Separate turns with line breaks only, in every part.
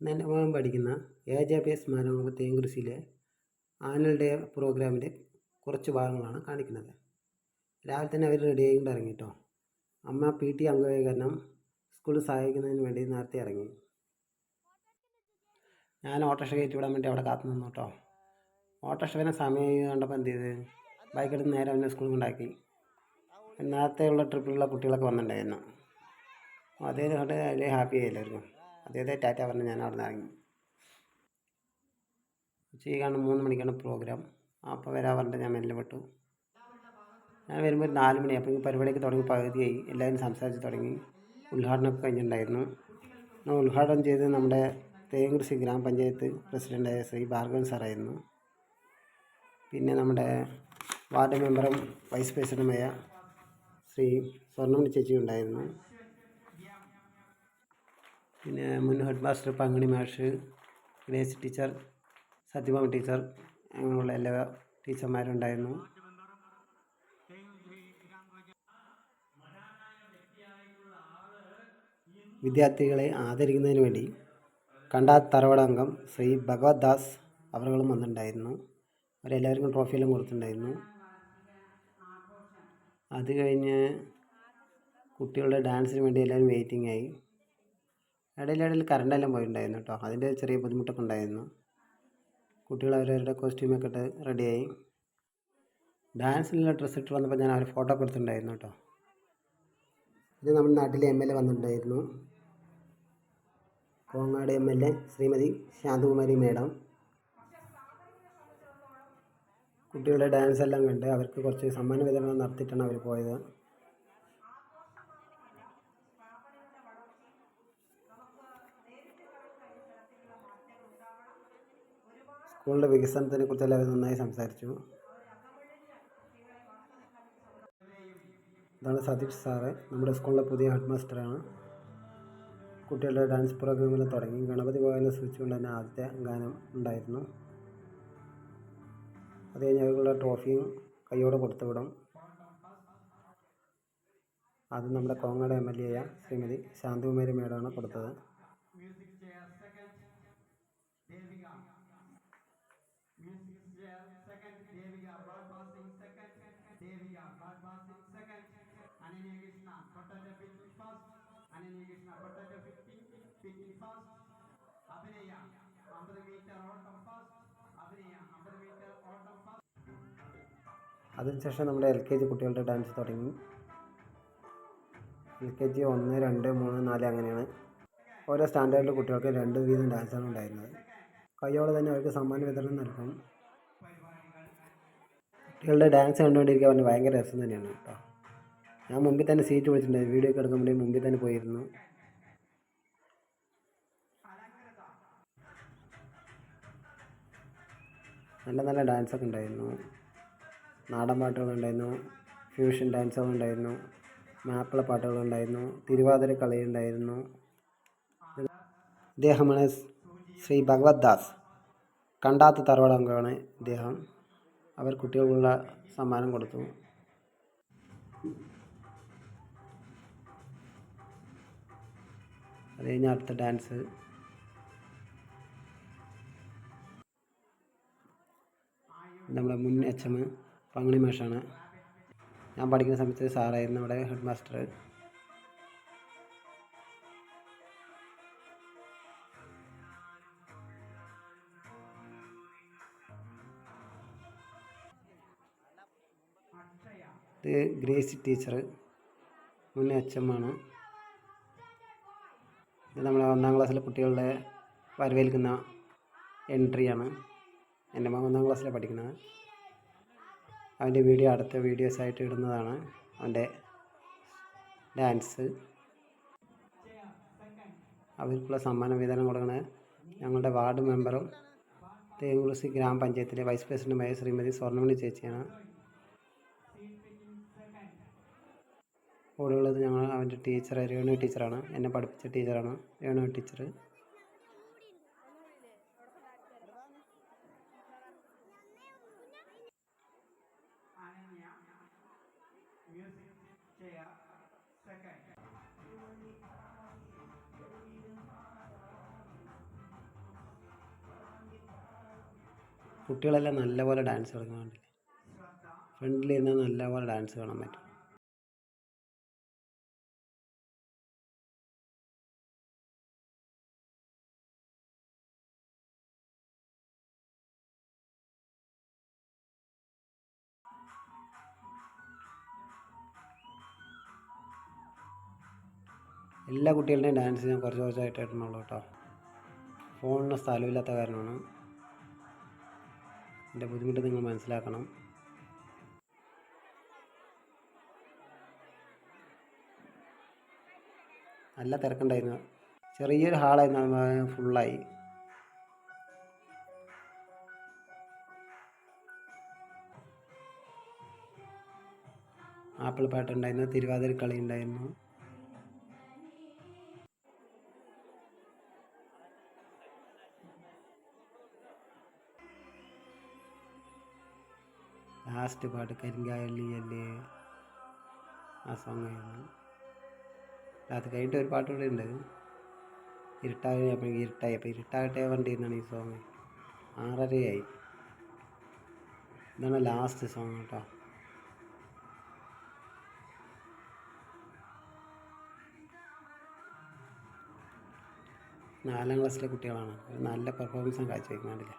മകൻ പഠിക്കുന്ന A J തേങ്കുരിശിയിലെ ആനുവൽ ഡേ പ്രോഗ്രാമിന്റെ കുറച്ച് ഭാഗങ്ങളാണ് കാണിക്കുന്നത്. രാവിലെ തന്നെ അവർ റെഡി ആയിക്കൊണ്ട് ഇറങ്ങി കേട്ടോ അമ്മ പി ടി അംഗീകരണം സ്കൂളിൽ സഹായിക്കുന്നതിന് വേണ്ടി നേരത്തെ ഇറങ്ങി. ഞാൻ ഓട്ടോറിക്ഷ കയറ്റി വിടാൻ വേണ്ടി അവിടെ കാത്തു നിന്നു കേട്ടോ. ഓട്ടോറിക്ഷ വരാൻ സമയം കണ്ടപ്പോൾ എന്ത് ചെയ്ത്? ബൈക്ക് എടുത്ത് നേരെ അവനെ സ്കൂളിൽ കൊണ്ടാക്കി നേരത്തെ ഉള്ള ട്രിപ്പിലുള്ള കുട്ടികളൊക്കെ വന്നിട്ടുണ്ടായിരുന്നു. അതേ കണ്ട് അതിൽ ഹാപ്പി ആയി എല്ലാവർക്കും. അതേ ടാറ്റ പറഞ്ഞ് ഞാൻ അവിടെ നിന്ന് ഇറങ്ങി. ഉച്ചയ്ക്കാണ് കാണും മൂന്ന് മണിക്കാണ് പ്രോഗ്രാം. അപ്പോൾ വരാൻ പറഞ്ഞിട്ട് ഞാൻ മെല്ലെ വിട്ടു ഞാൻ വരുമ്പോൾ ഒരു നാല് മണി അപ്പോൾ പരിപാടിയൊക്കെ തുടങ്ങി പകുതിയായി. എല്ലാവരും സംസാരിച്ച് തുടങ്ങി. ഉദ്ഘാടനമൊക്കെ കഴിഞ്ഞിട്ടുണ്ടായിരുന്നു. ഞാൻ ഉദ്ഘാടനം ചെയ്ത് നമ്മുടെ തേങ്കുറിശ്ശി ഗ്രാമപഞ്ചായത്ത് പ്രസിഡന്റായ ശ്രീ ഭാർഗവൻ സാറായിരുന്നു. പിന്നെ നമ്മുടെ വാർഡ് മെമ്പറും വൈസ് പ്രസിഡന്റുമായ ശ്രീ സ്വർണമണി ചേച്ചി ഉണ്ടായിരുന്നു പിന്നെ മുൻ ഹെഡ് മാസ്റ്റർ പങ്കിണി മാഷ് ഗണേശ് ടീച്ചർ സത്യഭാമ ടീച്ചർ അങ്ങനെയുള്ള എല്ലാ ടീച്ചർമാരുണ്ടായിരുന്നു. വിദ്യാർത്ഥികളെ ആദരിക്കുന്നതിന് വേണ്ടി കണ്ടാ തറവടംഗം ശ്രീ ഭഗവത് ദാസ് അവരുകളും വന്നിട്ടുണ്ടായിരുന്നു. അവരെല്ലാവർക്കും ട്രോഫിയെല്ലാം കൊടുത്തിട്ടുണ്ടായിരുന്നു. അത് കഴിഞ്ഞ് കുട്ടികളുടെ ഡാൻസിന് വേണ്ടി എല്ലാവരും വെയിറ്റിംഗ് ആയി. ഇടയിലിടയിൽ കറണ്ടെല്ലാം പോയിട്ടുണ്ടായിരുന്നു കേട്ടോ. അതിന്റെ ചെറിയ ബുദ്ധിമുട്ടൊക്കെ ഉണ്ടായിരുന്നു. കുട്ടികൾ അവരവരുടെ കോസ്റ്റ്യൂമൊക്കെ ഇട്ട് റെഡിയായി. ഡാൻസിനുള്ള ഡ്രസ്സ് ഇട്ട് വന്നപ്പോൾ ഞാൻ അവർ ഫോട്ടോ ഒക്കെ എടുത്തിട്ടുണ്ടായിരുന്നു കേട്ടോ. ഇത് നമ്മുടെ നാട്ടിലെ എം എൽ എ വന്നിട്ടുണ്ടായിരുന്നു. Kongad M L A Shrimati Shanthakumari madam. കുട്ടികളുടെ ഡാൻസ് എല്ലാം കണ്ട് അവർക്ക് കുറച്ച് സമ്മാന വിതരണം നടത്തിയിട്ടാണ് അവർ പോയത്. സ്കൂളിന്റെ വികസനത്തിനെ കുറിച്ച് അവർ നന്നായി സംസാരിച്ചു. ഇതാണ് സതീഷ് സാറ്. നമ്മുടെ സ്കൂളിലെ പുതിയ ഹെഡ് മാസ്റ്ററാണ് കുട്ടികളുടെ ഡാൻസ് പ്രോഗ്രാമിൽ തുടങ്ങി. ഗണപതി ഭവനെ സൂചിച്ചുകൊണ്ട് തന്നെ ആദ്യത്തെ ഗാനം ഉണ്ടായിരുന്നു. അത് കഴിഞ്ഞ് അവർക്കുള്ള ട്രോഫിയും കൈയോടെ കൊടുത്തുവിടും. അത് നമ്മുടെ Kongad M L A Shrimati Shanthakumari മേഡമാണ് കൊടുത്തത്.
Krishna, potato picking, picking first, Abhinaya, 50 meter ഓട്ടം ഫാസ്റ്റ് അഭിനയ അമ്പത് മീറ്റർ ഓട്ടം ഫാസ്റ്റ്
അതിനുശേഷം നമ്മുടെ എൽ കെ ജി കുട്ടികളുടെ ഡാൻസ് തുടങ്ങി. എൽ കെ ജി ഒന്ന് രണ്ട് മൂന്ന് നാല് അങ്ങനെയാണ് ഓരോ സ്റ്റാൻഡേർഡിലെ കുട്ടികൾക്ക് രണ്ട് വീതം ഡാൻസാണ് ഉണ്ടായിരുന്നത്. കയ്യോടെ തന്നെ അവർക്ക് സമ്മാന വിതരണം നൽകും. കുട്ടികളുടെ ഡാൻസ് കണ്ടുകൊണ്ടിരിക്കാൻ ഭയങ്കര രസം തന്നെയാണ് കേട്ടോ. ഞാൻ മുമ്പിൽ തന്നെ സീറ്റ് വിളിച്ചിട്ടുണ്ടായിരുന്നു വീഡിയോ ഒക്കെ എടുക്കാൻ മുമ്പിൽ തന്നെ പോയിരുന്നു. നല്ല നല്ല ഡാൻസൊക്കെ ഉണ്ടായിരുന്നു. നാടൻ പാട്ടുകളുണ്ടായിരുന്നു ഫ്യൂഷൻ ഡാൻസുകളുണ്ടായിരുന്നു മാപ്പിള പാട്ടുകളുണ്ടായിരുന്നു തിരുവാതിര കളിയുണ്ടായിരുന്നു ഇദ്ദേഹമാണ് ശ്രീ ഭഗവത് ദാസ്. കണ്ടാത്ത തറവാട് അംഗമാണ് ഇദ്ദേഹം. അവർ കുട്ടികൾക്കുള്ള സമ്മാനം കൊടുത്തു. അത് കഴിഞ്ഞ് അടുത്ത ഡാൻസ്. നമ്മുടെ മുൻ എച്ച് എം പങ്ങണി മാഷാണ്. ഞാൻ പഠിക്കുന്ന സമയത്ത് സാറായിരുന്നു അവിടെ ഹെഡ് മാസ്റ്റർ ഇത് ഗ്രേസി ടീച്ചർ മുൻ എച്ച് എം ആണ്. ഇത് നമ്മളെ ഒന്നാം ക്ലാസ്സിലെ കുട്ടികളുടെ വരവേൽക്കുന്ന എൻട്രിയാണ്. എന്റെ മകൻ ഒന്നാം ക്ലാസ്സിലെ പഠിക്കുന്നത്. അവന്റെ വീഡിയോ അടുത്ത വീഡിയോസ് ആയിട്ട് ഇടുന്നതാണ്. അവന്റെ ഡാൻസ്. അവർക്കുള്ള സമ്മാന വിതരണം കൊടുക്കുന്നത് ഞങ്ങളുടെ വാർഡ് മെമ്പറും തേങ്ങുളസി ഗ്രാമപഞ്ചായത്തിലെ വൈസ് പ്രസിഡന്റുമായ ശ്രീമതി സ്വർണമണി ചേച്ചിയാണ്. ഓടുള്ളത് ഞങ്ങൾ അവന്റെ ടീച്ചർ രേണു ടീച്ചറാണ്. എന്നെ പഠിപ്പിച്ച ടീച്ചറാണ്. രേണു ടീച്ചർ. കുട്ടികളെല്ലാം നല്ലപോലെ ഡാൻസ് കളിക്കുന്നുണ്ടല്ലേ ഫ്രണ്ടിലിരുന്ന് നല്ലപോലെ ഡാൻസ് കാണാൻ പറ്റും. എല്ലാ കുട്ടികളുടെയും ഡാൻസ് ഞാൻ കുറച്ച് കുറച്ചായിട്ട് ഇടണുള്ളൂ കേട്ടോ. ഫോണിന് സ്ഥലമില്ലാത്ത കാരണമാണ്. എന്റെ ബുദ്ധിമുട്ട് നിങ്ങൾ മനസ്സിലാക്കണം. നല്ല തിരക്കുണ്ടായിരുന്നു. ചെറിയൊരു ഹാളായിരുന്നു ഫുള്ളായി ആപ്പിൾ പാട്ടുണ്ടായിരുന്നു തിരുവാതിര കളി ഉണ്ടായിരുന്നു. ലാസ്റ്റ് പാട്ട് കരിങ്കായള്ളിയല്ലേ ആ സോങ് ആയിരുന്നു. അത് കഴിഞ്ഞിട്ട് ഒരു പാട്ട് കൂടെ ഉണ്ട്. ഇരുട്ടായ അപ്പം ഇരുട്ടായി അപ്പം ഇരുട്ടാകട്ടെ എന്നാണ് ഈ സോങ് ആറരയായി. ഇതാണ് ലാസ്റ്റ് സോങ് കേട്ടോ. നാലാം ക്ലാസ്സിലെ കുട്ടികളാണ്. ഒരു നല്ല പെർഫോമൻസും കാഴ്ചവെക്കുന്നുണ്ടല്ലേ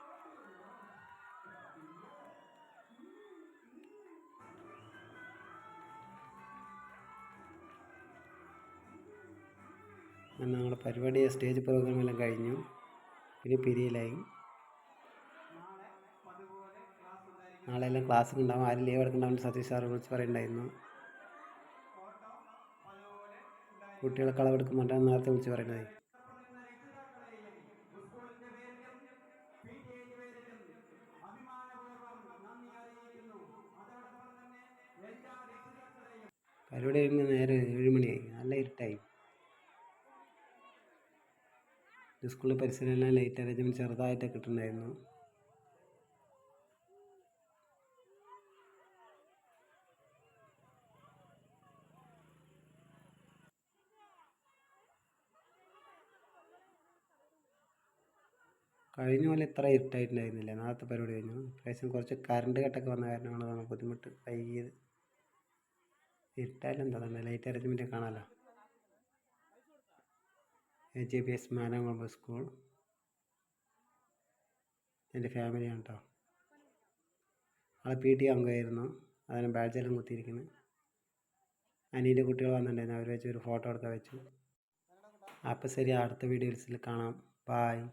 അങ്ങനെ ഞങ്ങളുടെ പരിപാടി സ്റ്റേജ് പ്രോഗ്രാമെല്ലാം കഴിഞ്ഞു. പിന്നെ പിരിയിലായി. നാളെ ക്ലാസ്സിൽ ഉണ്ടാവും. ആരും ലീവ് എടുക്കണ്ടാവും സതീഷ് സാറ് വിളിച്ച് പറയുന്നുണ്ടായിരുന്നു കുട്ടികളെ കളവെടുക്കുമ്പോൾ നേരത്തെ വിളിച്ച് പറയുന്നതായി പരിപാടി കഴിഞ്ഞ് നേരെ ഏഴ് മണിയായി. നല്ല ഇരുട്ടായി. സ്കൂളിൽ പരിസരമെല്ലാം ലൈറ്റ് അറേഞ്ച്മെന്റ് ചെറുതായിട്ടൊക്കെ ഇട്ടിട്ടുണ്ടായിരുന്നു. കഴിഞ്ഞ പോലെ ഇത്ര ഇരുട്ടായിട്ടുണ്ടായിരുന്നില്ല. നാളത്തെ പരിപാടി കഴിഞ്ഞു. പ്രാവശ്യം കുറച്ച് കറണ്ട് കട്ടൊക്കെ വന്ന കാരണമാണ് നമുക്ക് ബുദ്ധിമുട്ട് വൈകിയത്. ഇരുട്ടായാലും എന്താ ലൈറ്റ് അറേഞ്ച്മെന്റ് കാണാമല്ലോ A J B S Manakulam school എന്റെ ഫാമിലിയാണ് കേട്ടോ ആൾ പി ടി അംഗമായിരുന്നു അതിന് ബാഡ്ജെല്ലാം കുത്തിയിരിക്കുന്നു. അനിയന്റെ കുട്ടികൾ വന്നിട്ടുണ്ടായിരുന്നു. അവർ വെച്ച് ഒരു ഫോട്ടോ എടുക്കാൻ വെച്ചു. അപ്പോൾ ശരി അടുത്ത വീഡിയോസിൽ കാണാം. ബായ്